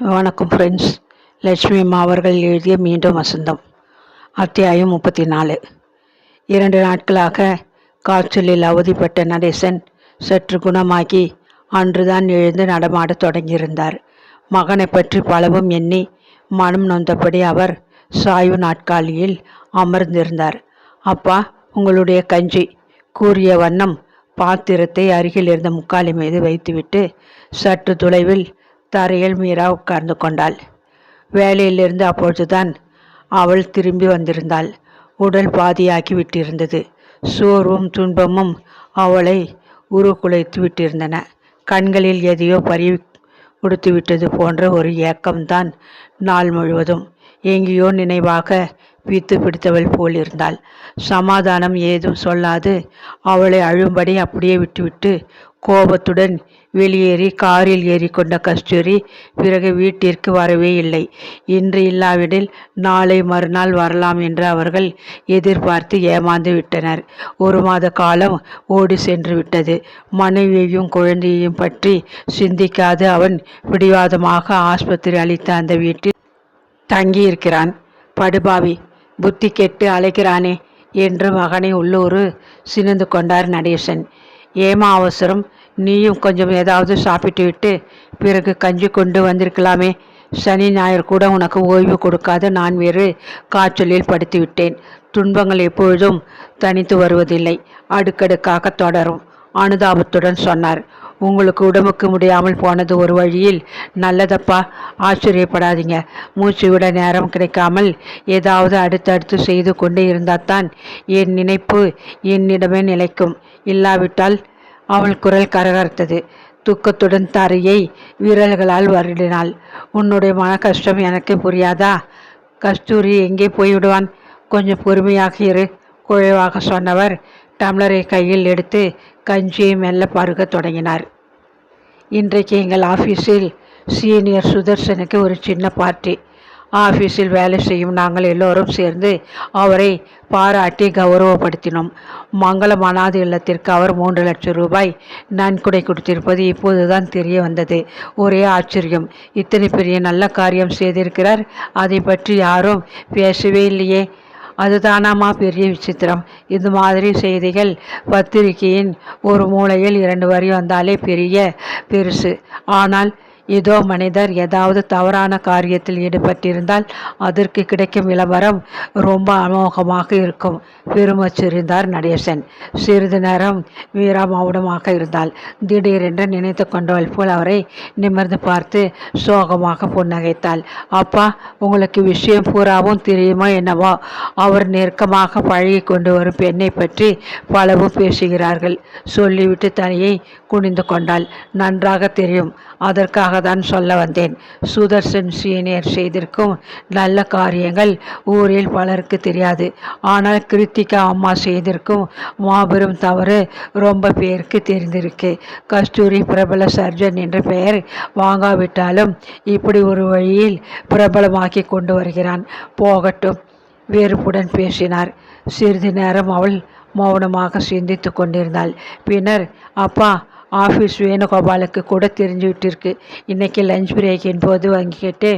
வணக்கம் ஃப்ரெண்ட்ஸ் லட்சுமி அம்மா அவர்கள் எழுதிய மீண்டும் வசந்தம். அத்தியாயம் முப்பத்தி நாலு இரண்டு நாட்களாக காய்ச்சலில் அவதிப்பட்ட நடேசன் சற்று குணமாகி அன்றுதான் எழுந்து நடமாடத் தொடங்கியிருந்தார். மகனை பற்றி பலவும் எண்ணி மனம் நொந்தபடி அவர் சாய்வு நாட்காலியில் அமர்ந்திருந்தார். அப்பா உங்களுடைய கஞ்சி கூறிய வண்ணம் பாத்திரத்தை அருகில் இருந்த முக்காலி மீது வைத்துவிட்டு சற்று தொலைவில் தரையில் மீரா உட்கார்ந்து கொண்டாள். வேலையிலிருந்து அப்பொழுதுதான் அவள் திரும்பி வந்திருந்தாள். உடல் பாதியாகி விட்டிருந்தது. சோர்வும் துன்பமும் அவளை உருக்குலைத்து விட்டிருந்தன. கண்களில் எதையோ பறி கொடுத்து விட்டது போன்ற ஒரு ஏக்கம்தான் நாள் முழுவதும் எங்கேயோ நினைவாக வீத்து பிடித்தவள் போல் இருந்தாள். சமாதானம் ஏதும் சொல்லாது அவளை அழும்படி அப்படியே விட்டுவிட்டு கோபத்துடன் வெளியேறி காரில் ஏறிக்கொண்ட கஸ்தூரி பிறகு வீட்டிற்கு வரவே இல்லை. இன்று இல்லாவிடில் நாளை மறுநாள் வரலாம் என்று அவர்கள் எதிர்பார்த்து ஏமாந்து விட்டனர். ஒரு மாத காலம் ஓடி சென்று விட்டது. மனைவியையும் குழந்தையையும் பற்றி சிந்திக்காது அவன் பிடிவாதமாக ஆஸ்பத்திரி அளித்த அந்த வீட்டில் தங்கியிருக்கிறான். படுபாவி புத்தி கெட்டு அழைக்கிறானே என்று மகனை உள்ளூர் சினந்து கொண்டார் நடேசன். ஏமா அவசரம். நீயும் கொஞ்சம் ஏதாவது சாப்பிட்டு விட்டு பிறகு கஞ்சி கொண்டு வந்திருக்கலாமே. சனி ஞாயிறு கூட உனக்கு ஓய்வு கொடுக்காத நான் வேறு காய்ச்சலில் படுத்து விட்டேன். துன்பங்கள் எப்பொழுதும் தனித்து வருவதில்லை. அடுக்கடுக்காக தொடரும். அனுதாபத்துடன் சொன்னார். உங்களுக்கு உடம்புக்கு முடியாமல் போனது ஒரு வழியில் நல்லதப்பா ஆச்சரியப்படாதீங்க. மூச்சு விட நேரம் கிடைக்காமல் ஏதாவது அடுத்தடுத்து செய்து கொண்டே இருந்தால்தான் என் நினைப்பு என்னிடமே நிலைக்கும். இல்லாவிட்டால் அவள் குரல் கரகர்த்தது. துக்கத்துடன் தரையை விரல்களால் வருடினாள். உன்னுடைய மன கஷ்டம் எனக்கு புரியாதா? கஸ்தூரி எங்கே போய்விடுவான்? கொஞ்சம் பொறுமையாக இரு குழைவாக சொன்னவர் டம்ளரை கையில் எடுத்து கஞ்சியை மெல்ல பருக தொடங்கினார். இன்றைக்கு எங்கள் ஆஃபீஸில் சீனியர் சுதர்சனுக்கு ஒரு சின்ன பார்ட்டி. ஆஃபீஸில் வேலை செய்யும் நாங்கள் எல்லோரும் சேர்ந்து அவரை பாராட்டி கௌரவப்படுத்தினோம். மங்களம் அனாது இல்லத்திற்கு அவர் மூன்று லட்சம் ரூபாய் நன்கொடை கொடுத்திருப்பது இப்போதுதான் தெரிய வந்தது. ஒரே ஆச்சரியம். இத்தனை பெரிய நல்ல காரியம் செய்திருக்கிறார். அதை பற்றி யாரும் பேசவே இல்லையே. அதுதானாமா பெரிய விசித்திரம். இது மாதிரி செய்திகள் பத்திரிகையின் ஒரு மூலையில் இரண்டு வரி வந்தாலே பெரிய பெருசு. ஆனால் ஏதோ மனிதர் ஏதாவது தவறான காரியத்தில் ஈடுபட்டிருந்தால் அதற்கு கிடைக்கும் விளம்பரம் ரொம்ப அமோகமாக இருக்கும். பெருமச்சிருந்தார் நடேசன். சிறிது நேரம் வீரா மௌனமாக இருந்தால் திடீரென்று நினைத்து கொண்டவள் போல் அவரை நிமிர்ந்து பார்த்து சோகமாக புன்னகைத்தாள். அப்பா உங்களுக்கு விஷயம் பூராவும் தெரியுமோ என்னவோ? அவர் நெருக்கமாக பழகி கொண்டு வரும் பெண்ணை பற்றி பலவும் பேசுகிறார்கள். சொல்லிவிட்டு தனியை குனிந்து கொண்டாள். நன்றாக தெரியும். அதற்காக தான் சொல்ல வந்தேன். சுதர்சன் சீனியர் செய்திருக்கும் நல்ல காரியங்கள் ஊரில் பலருக்கு தெரியாது. ஆனால் கிருத்திகா அம்மா செய்திருக்கும் மாபெரும் தவறு ரொம்ப பேருக்கு தெரிந்திருக்கு. கஸ்தூரி பிரபல சர்ஜன் என்ற பெயர் வாங்காவிட்டாலும் இப்படி ஒரு வழியில் பிரபலமாக்கி கொண்டு வருகிறான். போகட்டும் வெறுப்புடன் பேசினார். சிறிது நேரம் அவள் மௌனமாக சிந்தித்து கொண்டிருந்தாள். பின்னர் அப்பா ஆஃபீஸ் வேணுகோபாலுக்கு கூட தெரிஞ்சு இருக்கு இன்றைக்கி லஞ்ச் பிரேக்கின் போது வாங்கிக்கிட்டு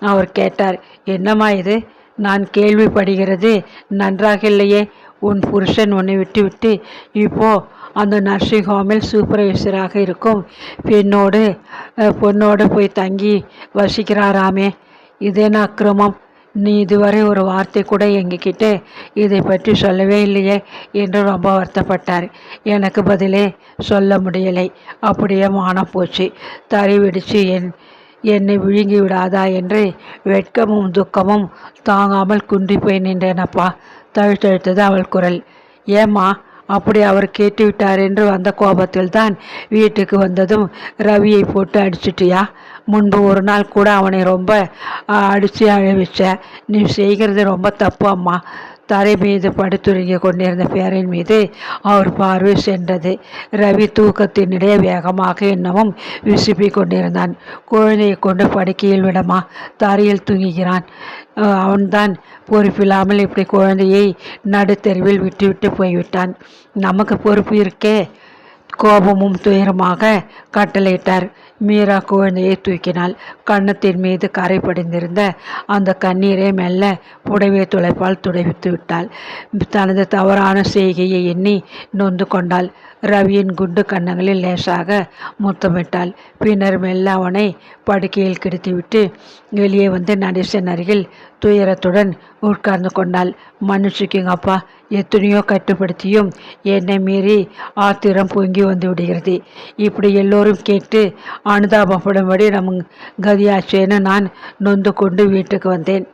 அவர் கேட்டார் என்னம்மா இது? நான் கேள்விப்படுகிறது. நன்றாக இல்லையே. உன் புருஷன் உன்னை விட்டு விட்டு இப்போது அந்த நர்சிங் ஹோமில் சூப்பர்வைசராக இருக்கும். பெண்ணோடு பொண்ணோடு போய் தங்கி வசிக்கிறாராமே. இதே நான் அக்கிரமம் நீ இதுவரை ஒரு வார்த்தை கூட எங்ககிட்ட இதை பற்றி சொல்லவே இல்லையே என்று ரொம்ப வருத்தப்பட்டார். எனக்கு பதிலே சொல்ல முடியலை. அப்படியே மானம் போச்சு தறி வெடிச்சு என் என்னை விழுங்கி விடாதா என்று வெட்கமும் துக்கமும் தாங்காமல் குன்றி போய் நின்றேனப்பா. தழுத்தழுத்தது அவள் குரல். ஏம்மா அப்படி அவர் கேட்டுவிட்டார் என்று வந்த கோபத்தில் தான் வீட்டுக்கு வந்ததும் ரவியை போட்டு அடிச்சிட்டியா? முன்பு ஒரு நாள் கூட அவனை ரொம்ப அடித்து அழவிச்ச. நீ செய்கிறது ரொம்ப தப்பு அம்மா. தரை மீது படுத்துறங்கி கொண்டிருந்த பேரின் மீது அவர் பார்வை சென்றது. ரவி தூக்கத்தினிடையே வேகமாக இன்னமும் விசுப்பி கொண்டிருந்தான். குழந்தையை கொண்டு படுக்கையில் விடமா? தரையில் தூங்குகிறான். அவன்தான் பொறுப்பில்லாமல் இப்படி குழந்தையை நடுத்தெருவில் விட்டுவிட்டு போய்விட்டான். நமக்கு பொறுப்பு இருக்கே. கோபமும் துயரமாக கட்டளையிட்டார். மீரா குழந்தையை தூக்கினாள் கன்னத்தின் மீது கரை படிந்திருந்த அந்த கண்ணீரை மெல்ல புடவை துளைப்பால் துடைத்து விட்டாள். தனது தவறான செய்கையை எண்ணி நொந்து கொண்டாள். ரவியின் குண்டு கன்னங்களில் லேசாக முத்தமிட்டாள். பின்னர் மெல்ல அவனை படுக்கையில் கிடத்திவிட்டு வெளியே வந்து நடேசன் அருகில் துயரத்துடன் உட்கார்ந்து கொண்டாள். மன்னிச்சுக்கிங்கப்பா எத்தனையோ கட்டுப்படுத்தியும் என்னை மீறி ஆத்திரம் பொங்கி வந்து விடுகிறது. இப்படி எல்லோரும் கேட்டு அனுதாபப்படும்படி நம் கதியாச்சேன்னு நான் நொந்து கொண்டு வீட்டுக்கு வந்தேன்.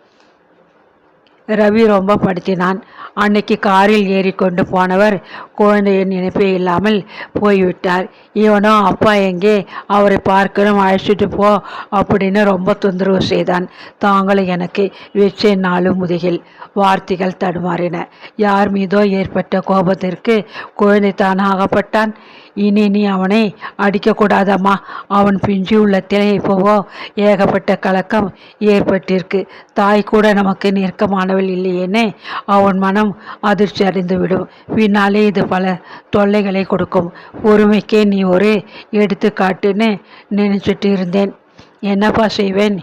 ரவி ரொம்ப படுத்தினான். அன்னைக்கு காரில் ஏறிக்கொண்டு போனவர் குழந்தையின் நினைப்பே இல்லாமல் போய்விட்டார். இவனோ அப்பா எங்கே? அவரை பார்க்கணும் அழைச்சிட்டு போ அப்படின்னு ரொம்ப தொந்தரவு செய்தான். தாங்களும் எனக்கு வெற்றி நாளும் முதுகில் வார்த்தைகள் தடுமாறின. யார் மீதோ ஏற்பட்ட கோபத்திற்கு குழந்தை தானாகப்பட்டான். இனி நீ அவனை அடிக்கக்கூடாதம்மா. அவன் பிஞ்சு உள்ளத்திலே இப்போவோ ஏகப்பட்ட கலக்கம் ஏற்பட்டிருக்கு. தாய் கூட நமக்கு நெருக்கமானவள் இல்லையேன்னு அவன் மனம் அதிர்ச்சி அடைந்துவிடும் பின்னாலே இது பல தொல்லைகளை கொடுக்கும். பொறுமைக்கே நீ ஒரு எடுத்துக்காட்டுன்னு நினைச்சிட்டு இருந்தேன். என்னப்பா செய்வேன்?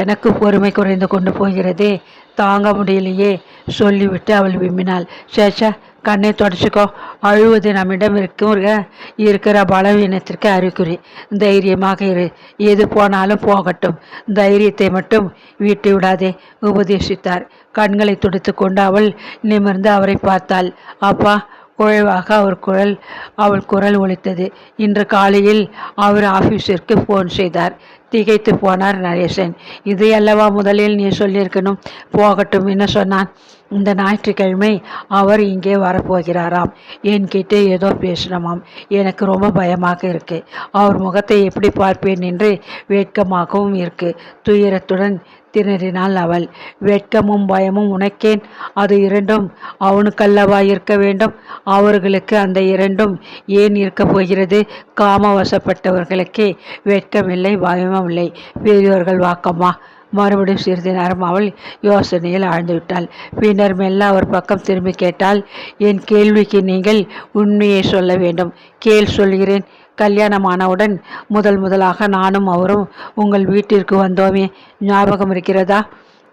எனக்கு பொறுமை குறைந்து கொண்டு போகிறதே தாங்க முடியலையே சொல்லிவிட்டு அவள் விம்மினாள். சேச்சா கண்ணை தொடச்சிக்கோ. அழுவது நம்மிடம் இருக்கும் இருக்கிற பலவீனத்திற்கு அறிகுறி. தைரியமாக இரு. எது போனாலும் போகட்டும். தைரியத்தை மட்டும் வீட்டு விடாதே. உபதேசித்தார். கண்களை துடித்து கொண்டு அவள் நிமிர்ந்து அவரை பார்த்தாள். அப்பா குழைவாக அவர் குரல் அவள் குரல் ஒலித்தது. இன்று காலையில் அவர் ஆஃபீஸிற்கு ஃபோன் செய்தார். திகைத்து போனார் நரேசன். இது அல்லவா முதலில் நீ சொல்லியிருக்கணும்? போகட்டும் என்ன சொன்னான். இந்த ஞாயிற்றுக்கிழமை அவர் இங்கே வரப்போகிறாராம். என்கிட்ட ஏதோ பேசணுமாம். எனக்கு ரொம்ப பயமாக இருக்கு. அவர் முகத்தை எப்படி பார்ப்பேன் என்று வேட்கமாகவும் இருக்கு. துயரத்துடன் திணறினாள் அவள். வெட்கமும் பயமும் உனக்கேன். அது இரண்டும் அவனுக்கல்லவா இருக்க வேண்டும். அவர்களுக்கு அந்த இரண்டும் ஏன் இருக்கப் போகிறது? காமவசப்பட்டவர்களுக்கே வெட்கமில்லை பயமும் இல்லை பெரியோர்கள் வாக்கம்மா. மறுபடியும் சிறிது நேரம் அவள் யோசனையில் ஆழ்ந்து விட்டாள். பின்னர் மெல்ல அவர் பக்கம் திரும்பி கேட்டால் என் கேள்விக்கு நீங்கள் உண்மையை சொல்ல வேண்டும். கேள் சொல்கிறேன். கல்யாணமானவுடன் முதல் முதலாக நானும் அவரும் உங்கள் வீட்டிற்கு வந்தோமே. ஞாபகம் இருக்கிறதா?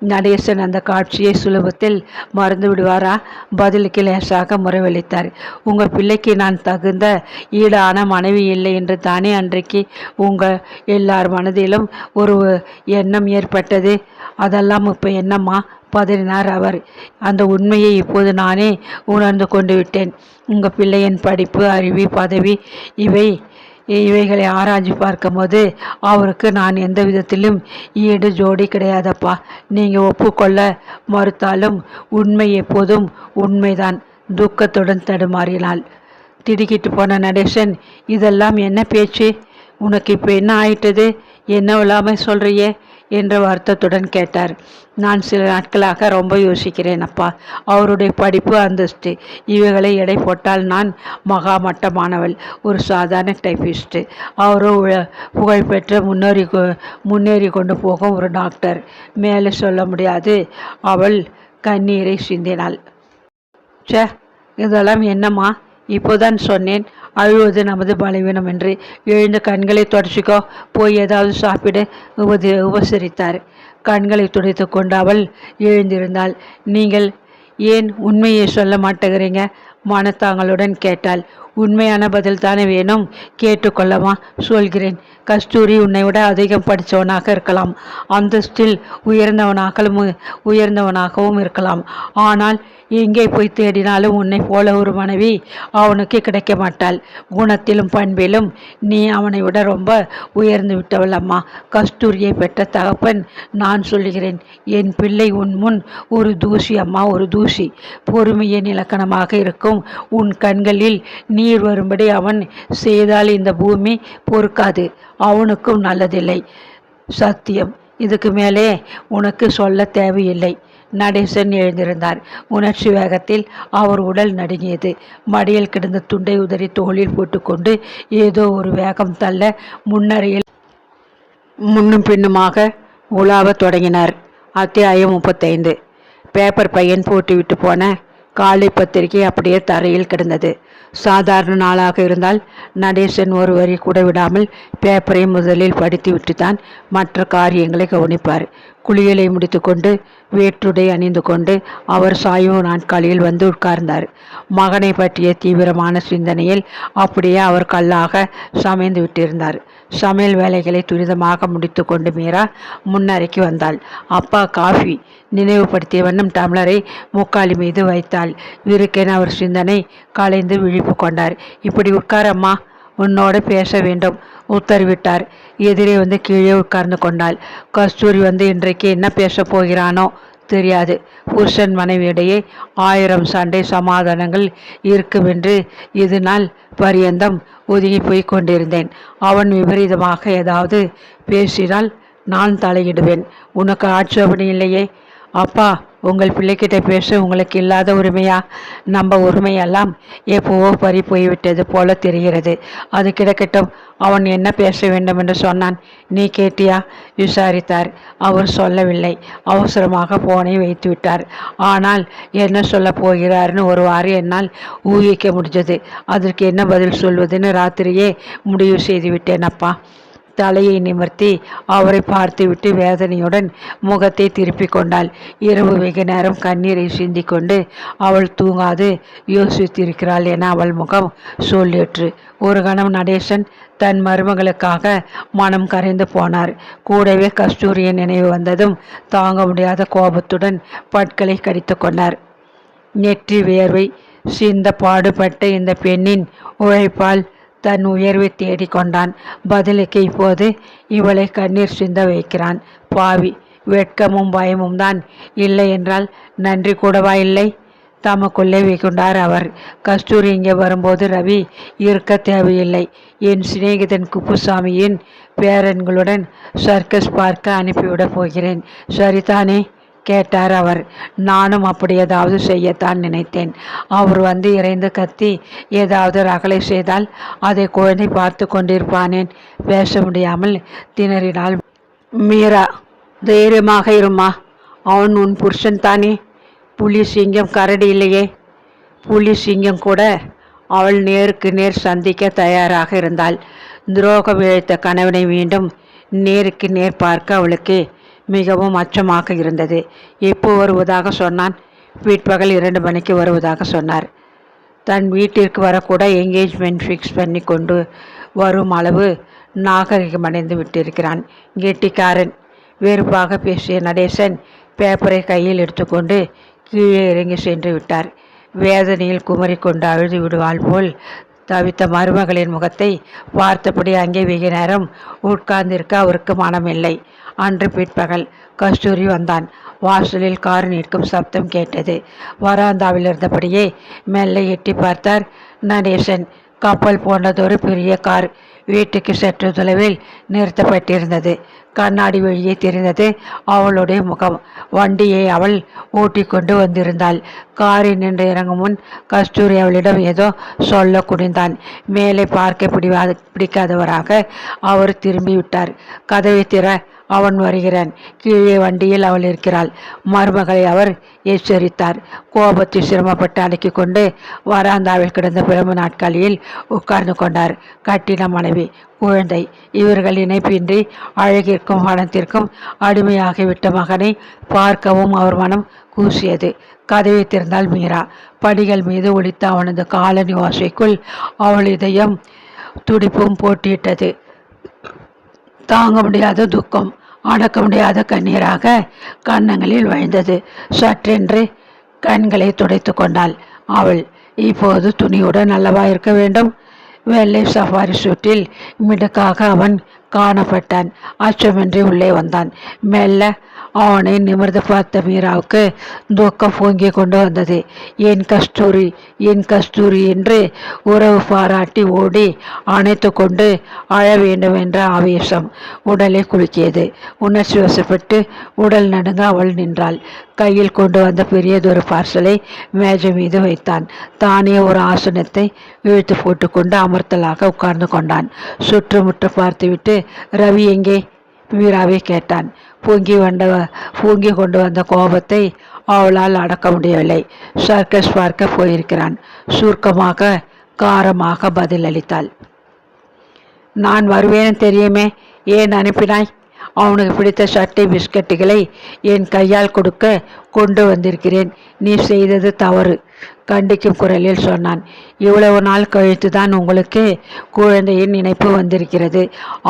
நடேசன் அந்த காட்சியை சுலபத்தில் மறந்து விடுவாரா? பதிலுக்கு லேசாக முறைவளித்தார் உங்கள் பிள்ளைக்கு நான் தகுந்த ஈடான மனைவி இல்லை என்று தானே அன்றைக்கு உங்கள் எல்லார் மனதிலும் ஒரு எண்ணம் ஏற்பட்டது? அதெல்லாம் இப்போ என்னம்மா? பதறினார் அவர். அந்த உண்மையை இப்போது நானே உணர்ந்து கொண்டு விட்டேன். உங்கள் பிள்ளையின் படிப்பு அறிவு பதவி இவை இவைகளை ஆராய்ச்சி பார்க்கும்போது அவருக்கு நான் எந்த விதத்திலும் ஈடு ஜோடி கிடையாதப்பா. நீங்கள் ஒப்புக்கொள்ள மறுத்தாலும் உண்மை எப்போதும் உண்மைதான். துக்கத்துடன் தடுமாறினாள். திடுக்கிட்டு போன நடேசன் இதெல்லாம் என்ன பேச்சு? உனக்கு இப்போ என்ன ஆயிட்டது? என்ன இல்லாமல் சொல்கிறியே என்ற வருத்தத்துடன் கேட்டார். நான் சில நாட்களாக ரொம்ப யோசிக்கிறேன் அப்பா. அவருடைய படிப்பு அந்தஸ்து. இவைகளை எடை போட்டால் நான் மகா மட்டமானவள். ஒரு சாதாரண டைப்பிஸ்ட்டு அவரோ புகழ்பெற்ற முன்னேறி முன்னேறி கொண்டு போகும் ஒரு டாக்டர். மேலே சொல்ல முடியாது. அவள் கண்ணீரை சிந்தினாள். சே இதெல்லாம் என்னம்மா? இப்போதான் சொன்னேன். அழுவது நமது பலவீனம் என்று எழுந்து கண்களை தொடச்சிக்கோ. போய் ஏதாவது சாப்பிட உபதி உபசரித்தார். கண்களை துடைத்து கொண்டு அவள் எழுந்திருந்தாள். நீங்கள் ஏன் உண்மையை சொல்ல மாட்டேங்கிறீங்க? மனத்தாங்களுடன் கேட்டாள். உண்மையான பதில் தானே வேணும்? கேட்டுக்கொள்ளமா சொல்கிறேன். கஸ்தூரி உன்னை விட அதிகம் படித்தவனாக இருக்கலாம். அந்தஸ்தில் உயர்ந்தவனாகவும் உயர்ந்தவனாகவும் இருக்கலாம். ஆனால் எங்கே போய் தேடினாலும் உன்னை போல ஒரு மனைவி அவனுக்கு கிடைக்க மாட்டாள். குணத்திலும் பண்பிலும் நீ அவனை விட ரொம்ப உயர்ந்து விட்டவள் அம்மா. கஸ்தூரியை பெற்ற தகப்பன் நான் சொல்லுகிறேன். என் பிள்ளை உன் முன் ஒரு தூசி அம்மா ஒரு தூசி. பொறுமையின் இலக்கணமாக இருக்கும். உன் கண்களில் நீர் வரும்படி அவன் செய்தால் இந்த பூமி பொறுக்காது. அவனுக்கும் நல்லதில்லை. சத்தியம் இதுக்கு மேலே உனக்கு சொல்ல தேவையில்லை. நடேசன் எழுந்திருந்தார். உணர்ச்சி வேகத்தில் அவர் உடல் நடுங்கியது. மடியில் கிடந்த துண்டை உதறி தோளில் போட்டுக்கொண்டு ஏதோ ஒரு வேகம் தள்ள முன்னறையில் முன்னும் பின்னுமாக உலாவத் தொடங்கினார். அத்தியாயம் முப்பத்தைந்து. பேப்பர் பையன் போட்டுவிட்டு போன காலை பத்திரிகை அப்படியே தரையில் கிடந்தது. சாதாரண நாளாக இருந்தால் நடேசன் ஒரு வரி கூட விடாமல் பேப்பரை முதலில் படித்துவிட்டு தான் மற்ற காரியங்களை கவனிப்பார். குளியலை முடித்துக்கொண்டு வேற்றுடை அணிந்து கொண்டு அவர் சாய்வு நாட்காலியில் வந்து உட்கார்ந்தார். மகனை பற்றிய தீவிரமான சிந்தனையில் அப்படியே அவர் கல்லாக சமைந்து விட்டிருந்தார். சமையல் வேலைகளை துரிதமாக முடித்து கொண்டு மீரா முன்னறைக்கு வந்தாள். அப்பா காஃபி நினைவுபடுத்திய வண்ணம் டம்ளரை முக்காலி மீது வைத்தாள். இருக்கேன் அவர் சிந்தனை கலைந்து விழிப்பு கொண்டார். இப்படி உட்காரம்மா. உன்னோடு பேச வேண்டும் உத்தரவிட்டார். எதிரே வந்து கீழே உட்கார்ந்து கொண்டாள். கஸ்தூரி வந்து இன்றைக்கு என்ன பேச போகிறானோ தெரியாது. புருஷன் மனைவியிடையே ஆயிரம் சண்டை சமாதானங்கள் இருக்குமென்று இது நாள் பரியந்தம் ஒதுங்கி போய் கொண்டிருந்தேன். அவன் விபரீதமாக ஏதாவது பேசினால் நான் தலையிடுவேன். உனக்கு ஆட்சேபணி இல்லையே? அப்பா உங்கள் பிள்ளைகிட்ட பேச உங்களுக்கு இல்லாத உரிமையா? நம்ம உரிமையெல்லாம் எப்போவோ பறி போய்விட்டது போல தெரிகிறது. அது கிடக்கட்டும். அவன் என்ன பேச வேண்டும் என்று சொன்னான். நீ கேட்டியா? விசாரித்தார். அவர் சொல்லவில்லை. அவசரமாக போனை வைத்து விட்டார். ஆனால் என்ன சொல்ல போகிறார்னு ஒருவாறு என்னால் ஊகிக்க முடிஞ்சது. அதற்கு என்ன பதில் சொல்வதுன்னு ராத்திரியே முடிவு செய்து விட்டேன் அப்பா. தலையை நிமிர்த்தி அவரை பார்த்துவிட்டு வேதனையுடன் முகத்தை திருப்பிக் கொண்டாள். இரவு வெகு நேரம் கண்ணீரை சிந்திக்கொண்டு அவள் தூங்காது யோசித்திருக்கிறாள் என அவள் முகம் சொல்லிற்று. ஒரு கணம் நடேசன் தன் மருமகளுக்காக மனம் கரைந்து போனார். கூடவே கஸ்தூரியின் நினைவு வந்ததும் தாங்க முடியாத கோபத்துடன் பட்களை கடித்து கொண்டார். நெற்றி வேர்வை சிந்த பாடுபட்ட இந்த பெண்ணின் உழைப்பால் தன் உயர்வை தேடிக்கொண்டான். பதிலுக்கு இப்போது இவளை கண்ணீர் சிந்த வைக்கிறான். பாவி வெட்கமும் பயமும் தான் இல்லை என்றால் நன்றி கூடவா இல்லை? தமக்குள்ளே வைக்குண்டார் அவர். கஸ்தூரி இங்கே வரும்போது ரவி இருக்க தேவையில்லை. என் சிநேகிதன் குப்புசாமியின் பேரன்களுடன் சர்க்கஸ் பார்க்க அனுப்பிவிடப் போகிறேன். சரிதானே? கேட்டார் அவர். நானும் அப்படி ஏதாவது செய்யத்தான் நினைத்தேன் அவர் வந்து இறைந்து கத்தி ஏதாவது ரகலை செய்தால் அதை குழந்தை பார்த்து கொண்டிருப்பானேன். பேச முடியாமல் திணறினாள். மீரா தைரியமாக இருமா அவன் உன் புருஷன் தானே. புலி சிங்கம் கரடி இல்லையே. புலி சிங்கம் கூட அவள் நேருக்கு நேர் சந்திக்க தயாராக இருந்தாள். துரோகம் இழைத்த கணவனை மீண்டும் நேருக்கு நேர் பார்க்க அவளுக்கு மிகவும் அச்சமாக இருந்தது. எப்போ வருவதாக சொன்னான்? பிற்பகல் இரண்டு மணிக்கு வருவதாக சொன்னார். தன் வீட்டிற்கு வரக்கூட என்கேஜ்மெண்ட் ஃபிக்ஸ் பண்ணி கொண்டு வரும் அளவு நாகரிகமடைந்து விட்டிருக்கிறான். கெட்டிக்காரன். வெறுப்பாக பேசிய நடேசன் பேப்பரை கையில் எடுத்துக்கொண்டு கீழே இறங்கி சென்று விட்டார். வேதனையில் குமரிக்கொண்டு அழுது விடுவாள் போல் தவித்த மருமகளின் முகத்தை பார்த்தபடி அங்கே வெகு நேரம் உட்கார்ந்திருக்க அவருக்கு மனமில்லை அன்று பிற்பகல் கஸ்தூரி வந்தான். வாசலில் கார் நிற்கும் சப்தம் கேட்டது. வராந்தாவில் இருந்தபடியே மெல்ல எட்டி பார்த்தார் நடேசன். கப்பல் போன்றதொரு பெரிய கார். வீட்டுக்கு சற்று தொலைவில் நிறுத்தப்பட்டிருந்தது. கண்ணாடி வழியே தெரிந்தது அவளுடைய முகம். வண்டியை அவள் ஓட்டிக்கொண்டு வந்திருந்தாள். காரில் நின்று இறங்கும் முன் கஸ்தூரி அவளிடம் ஏதோ சொல்ல குடிந்தான் மேலே பார்க்க பிடிவாது பிடிக்காதவராக அவர் திரும்பி விட்டார் கதவை திற அவன் வருகிறான். கீழே வண்டியில் அவள் இருக்கிறாள். மருமகளை அவர் எச்சரித்தார். கோபத்தில் சிரமப்பட்டு அடக்கி கொண்டு வராந்தாவில் கிடந்த பிறம்பு நாட்காலியில் உட்கார்ந்து கொண்டார். கட்டின மனைவி குழந்தை இவர்கள் இணைப்பின்றி அழகிற்கும் வனத்திற்கும் அடிமையாகிவிட்ட மகனை பார்க்கவும் அவர் மனம் கூசியது. கதவை திறந்தால் மீரா. படிகள் மீது ஒழித்த அவனது காலனி ஓசைக்குள் அவள் இதயம் துடிப்பும் போட்டியிட்டது. தாங்க முடியாத துக்கம். அடக்க முடியாத கண்ணீராக கன்னங்களில் வழிந்தது. சற்றென்று கண்களை துடைத்து கொண்டாள் அவள். இப்போது துணியுடன் அல்லவா இருக்க வேண்டும்? வெள்ளை சஃபாரி சூட்டில் மிடுக்காக அவன் காணப்பட்டான். அச்சமின்றி உள்ளே வந்தான். மெல்ல அவனை நிமிர்ந்து பார்த்த மீராவுக்கு துக்கம் பொங்கி கொண்டு வந்தது. என் கஸ்தூரி என் கஸ்தூரி என்று உறவு பாராட்டி ஓடி அணைத்து கொண்டு அழ வேண்டும் என்ற ஆவேசம் உடலை குலுக்கியது. உணர்ச்சி வசப்பட்டு உடல் நடுங்க அவள் நின்றாள். கையில் கொண்டு வந்த பெரியதொரு பார்சலை மேஜை மீது வைத்தான். தானே ஒரு ஆசனத்தை இழுத்து போட்டுக்கொண்டு அமர்த்தலாக உட்கார்ந்து கொண்டான். சுற்றுமுற்று பார்த்துவிட்டு ரவி எங்கே? மீராவை கேட்டான். பொங்கி வந்த பொங்கி கொண்டு வந்த கோபத்தை அவளால் அடக்க முடியவில்லை. சர்க்கஸ் பார்க்க போயிருக்கிறான். சுருக்கமாக காரமாக பதிலளித்தாள். நான் வருவேன்னு தெரியுமே ஏன் அனுப்பினாய்? அவனுக்கு பிடித்த சட்டை பிஸ்கட்டுகளை என் கையால் கொடுக்க கொண்டு வந்திருக்கிறேன். நீ செய்தது தவறு. கண்டிக்கும் குரலில் சொன்னான். இவ்வளவு நாள் கழித்து தான் உங்களுக்கு குழந்தையின் நினைப்பு வந்திருக்கிறது.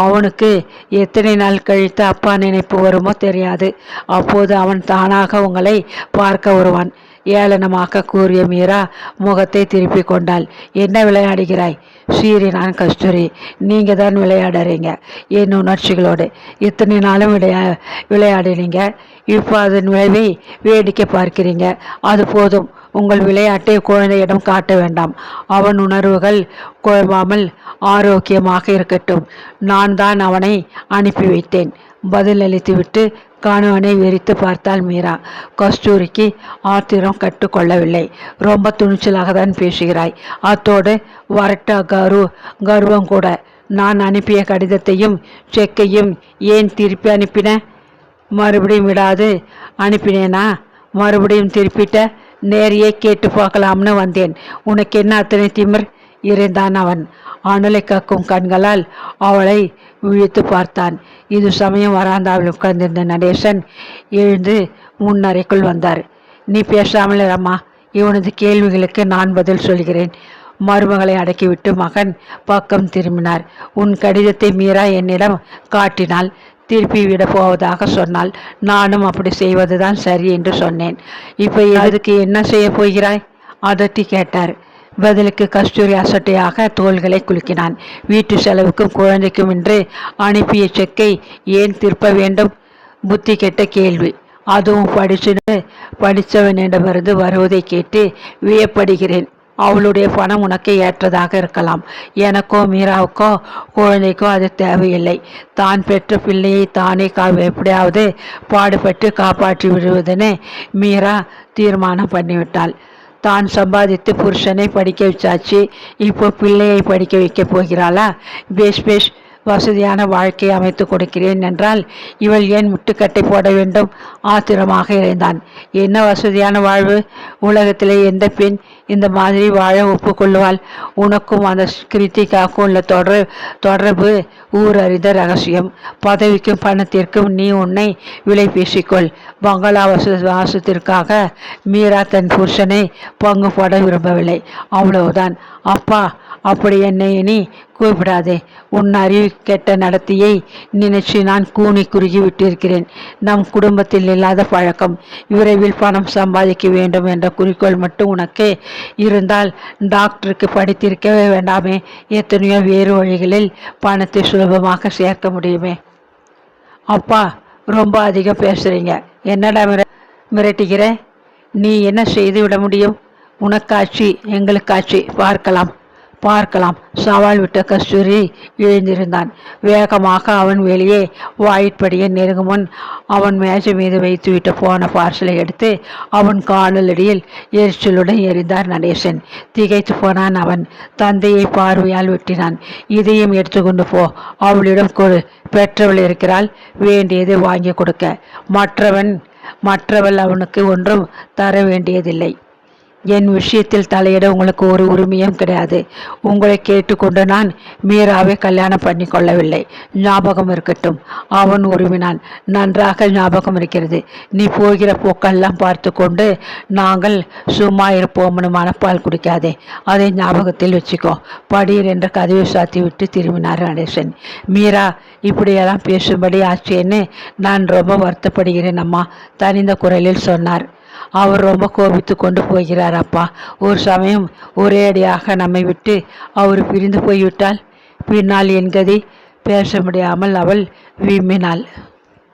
அவனுக்கு எத்தனை நாள் கழித்து அப்பா நினைப்பு வருமோ தெரியாது. அப்போது அவன் தானாக உங்களை பார்க்க வருவான். ஏளனமாக கூறிய மீரா முகத்தை திருப்பி கொண்டாள். என்ன விளையாடுகிறாய்? சீறினான் கஸ்தூரி. நீங்கள் தான் விளையாடுறீங்க. என் உணர்ச்சிகளோடு. இத்தனை நாளும் விளையா விளையாடினீங்க. இப்போ அதன் விளைவை வேடிக்கை பார்க்கிறீங்க. அது போதும். உங்கள் விளையாட்டை குழந்தையிடம் காட்ட வேண்டாம். அவன் உணர்வுகள் குழம்பாமல் ஆரோக்கியமாக இருக்கட்டும். நான் தான் அவனை அனுப்பி வைத்தேன். பதிலளித்துவிட்டு கணவனை வெறித்து பார்த்தாள் மீரா. கஸ்தூரிக்கு ஆத்திரம் கற்றுக்கொள்ளவில்லை ரொம்ப துணிச்சலாக தான் பேசுகிறாய். அத்தோடு வரட்ட கரு கர்வம் கூட. நான் அனுப்பிய கடிதத்தையும் செக்கையும் ஏன் திருப்பி அனுப்பின? மறுபடியும் விடாது. அனுப்பினேனா? மறுபடியும் திருப்பிட்ட நேரையே கேட்டு பார்க்கலாம்னு வந்தேன். உனக்கு என்ன அத்தனை திமிர்? இருந்தான் அவன். அனலை கக்கும் கண்களால் அவளை விழித்து பார்த்தான். இது சமயம் வராந்தாவில் உட்கார்ந்திருந்த நடேசன் எழுந்து முன்னறைக்குள் வந்தார். நீ பேசாமல் அம்மா இவனது கேள்விகளுக்கு நான் பதில் சொல்கிறேன். மருமகளை அடக்கிவிட்டு மகன் பக்கம் திரும்பினார். உன் கடிதத்தை மீறா என்னிடம் காட்டினால் திருப்பி விட போவதாக சொன்னால் நானும் அப்படி செய்வதுதான் சரி என்று சொன்னேன். இப்போ அதுக்கு என்ன செய்ய போகிறாய்? அதட்டி கேட்டார். பதிலுக்கு கஸ்தூரி அசட்டையாக தோள்களை குலுக்கினான். வீட்டு செலவுக்கும் குழந்தைக்கும் என்று அனுப்பிய செக்கை ஏன் திருப்ப வேண்டும்? புத்தி கெட்ட கேள்வி. அதுவும் படிச்சுன்னு படித்தவனிடமிருந்து வருவதை கேட்டு வியப்படுகிறேன். அவளுடைய பணம் உனக்கு ஏற்றதாக இருக்கலாம். எனக்கோ மீராவுக்கோ குழந்தைக்கோ அது தேவையில்லை. தான் பெற்ற பிள்ளையை தானே கா எப்படியாவது பாடுபட்டு காப்பாற்றி விடுவதுன்னு மீரா தீர்மானம் பண்ணிவிட்டாள். தான் சம்பாதித்து புருஷனை படிக்க வச்சாச்சு. இப்போ பிள்ளையை படிக்க வைக்க போகிறாளா? பேஷ் பேஷ் வசதியான வாழ்க்கை அமைத்து கொடுக்கிறேன் என்றால் இவள் ஏன் முட்டுக்கட்டை போட வேண்டும்? ஆத்திரமாக இறைந்தான் என்ன வசதியான வாழ்வு? உலகத்திலே எந்த பெண் இந்த மாதிரி வாழ ஒப்புக்கொள்ளுவாள் உனக்கும் அந்த கிருத்திகாக்கும் உள்ள தொடர் தொடர்பு ஊர் அறிந்த ரகசியம். பதவிக்கும் பணத்திற்கும் நீ உன்னை விலை பேசிக்கொள். பங்களா வச வாசத்திற்காக மீரா தன் புருஷனை பங்கு போட விரும்பவில்லை. அவ்வளவுதான். அப்பா அப்படி என்னை இனி கூப்பிடாதே. உன் அறிவு கெட்ட நடத்தியை நினைச்சு நான் கூனி குறுகி விட்டிருக்கிறேன். நம் குடும்பத்தில் இல்லாத பழக்கம். விரைவில் பணம் சம்பாதிக்க வேண்டும் என்ற குறிக்கோள் மட்டும் உனக்கு இருந்தால் டாக்டருக்கு படித்திருக்கவே வேண்டாமே. எத்தனையோ வேறு வழிகளில் பணத்தை சுலபமாக சேர்க்க முடியுமே. அப்பா ரொம்ப அதிகம் பேசுறீங்க. என்னடா மிர மிரட்டுகிற? நீ என்ன செய்து விட முடியும்? உனக்காட்சி எங்களுக்காட்சி. பார்க்கலாம். பார்க்கலாம். சவால் விட்ட கஸ்தூரி எழுந்திருந்தான். வேகமாக அவன் வெளியே வாயிற்படியை நெருங்கும் முன் அவன் மேஜை மீது வைத்துவிட்டு போன பார்சலை எடுத்து அவன் காலடியில் எரிச்சலுடன் எரிந்தார் நடேசன். திகைத்து போனான் அவன். தந்தையை பார்வையால் வெட்டினான். இதையும் எடுத்துக்கொண்டு போ. அவளிடம் கொடு. பெற்றவள் இருக்கிறாள். வேண்டியதை வாங்கி கொடுக்க. மற்றவன் மற்றவள் அவனுக்கு ஒன்றும் தர வேண்டியதில்லை. என் விஷயத்தில் தலையிட உங்களுக்கு ஒரு உரிமையும் கிடையாது. உங்களை கேட்டுக்கொண்டு நான் மீராவை கல்யாணம் பண்ணி கொள்ளவில்லை ஞாபகம் இருக்கட்டும். அவன் உருவினான். நன்றாக ஞாபகம் இருக்கிறது. நீ போகிற போக்கெல்லாம் பார்த்து கொண்டு நாங்கள் சும்மா இருப்போம்னு மனப்பால் குடிக்காதே. அதை ஞாபகத்தில் வச்சுக்கோ. படியர் என்ற கதவை சாத்தி விட்டு திரும்பினார் நடேசன் மீரா இப்படியெல்லாம் பேசும்படி ஆச்சேன்னு நான் ரொம்ப வருத்தப்படுகிறேன் அம்மா தனிந்த குரலில் சொன்னார். அவர் ரொம்ப கோபித்து கொண்டு போகிறார் அப்பா ஒரு சமயம் ஒரே அடியாக நம்மை விட்டு அவர் பிரிந்து போய்விட்டால் பின்னால் என் கதி பேச முடியாமல் அவள் விம்மினாள்